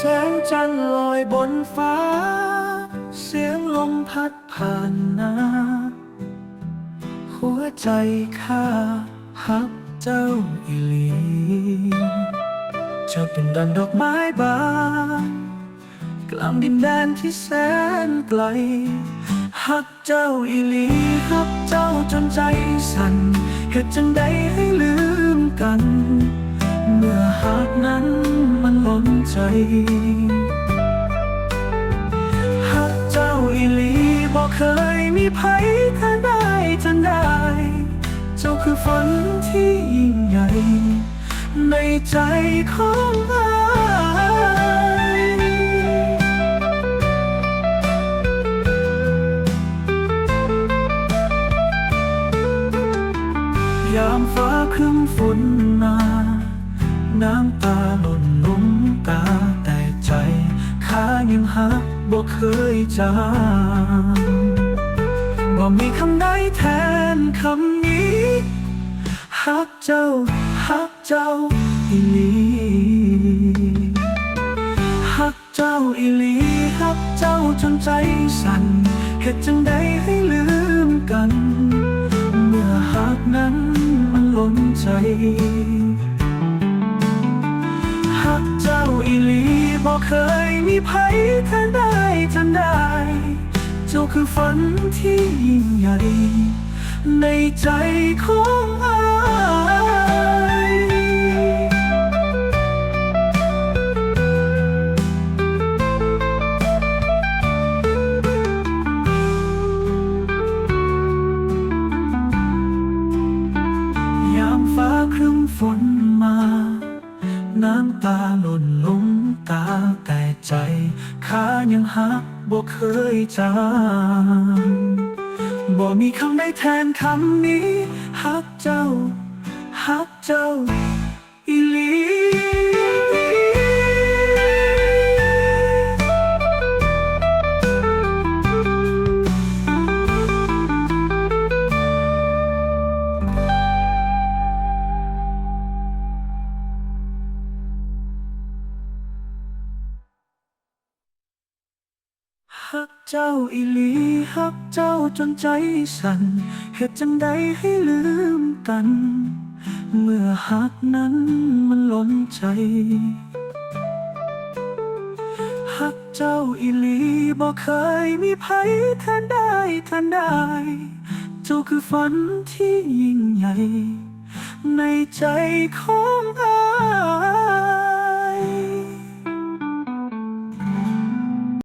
แสงจันลอยบนฟ้า เสียงลมพัดผ่านหน้าหัวใจข้าฮักเจ้าอีหลีเจ้าเป็นดังดอกไม้บานกลางดินแดนที่แสนไกลฮักเจ้าอีหลีฮักเจ้าจนใจสั่นเหตุจังใดให้ลืมกัน มื่อฮักนั้นมันล้นใจฮักเจ้าอีหลีบอกเคยมีภัยแค่ได้จนได้ เจ้าคือฝันที่ยิ่งใหญ่ ในใจของอายยามฟ้าครึ้มฝนมาน น้ำตาหล่นลงตาแต่ใจข้ายังหักบ่เคยจางบ่มีคำใดแทนคำนี้ฮักเจ้าฮักเจ้าอีลีฮักเจ้าอีลีฮักเจ้าจนใจสั่นเหตุจังใดให้ลืมกัน เมื่อฮักนั้นมันล้นใจ บอกเคยมีภัยแทนได้จนได้ เจ้าคือฝันที่ยิ่งใหญ่ ในใจของอายยามฟ้าครึ้มฝนมา น้ำตาหล่นลงตาแต่ใจข้ายังหักบ่เคยจางบ่มีคำใดแทนคำนี้ฮักเจ้าฮักเจ้า ฮักเจ้าอีหลีฮักเจ้าจนใจสั่นเหตุจังใดให้ลืมกัน เมื่อฮักนั้นมันล้นใจฮักเจ้าอีหลีบอกเคยมีภัยแทนได้แทนได้ เจ้าคือฝันที่ยิ่งใหญ่ ในใจของ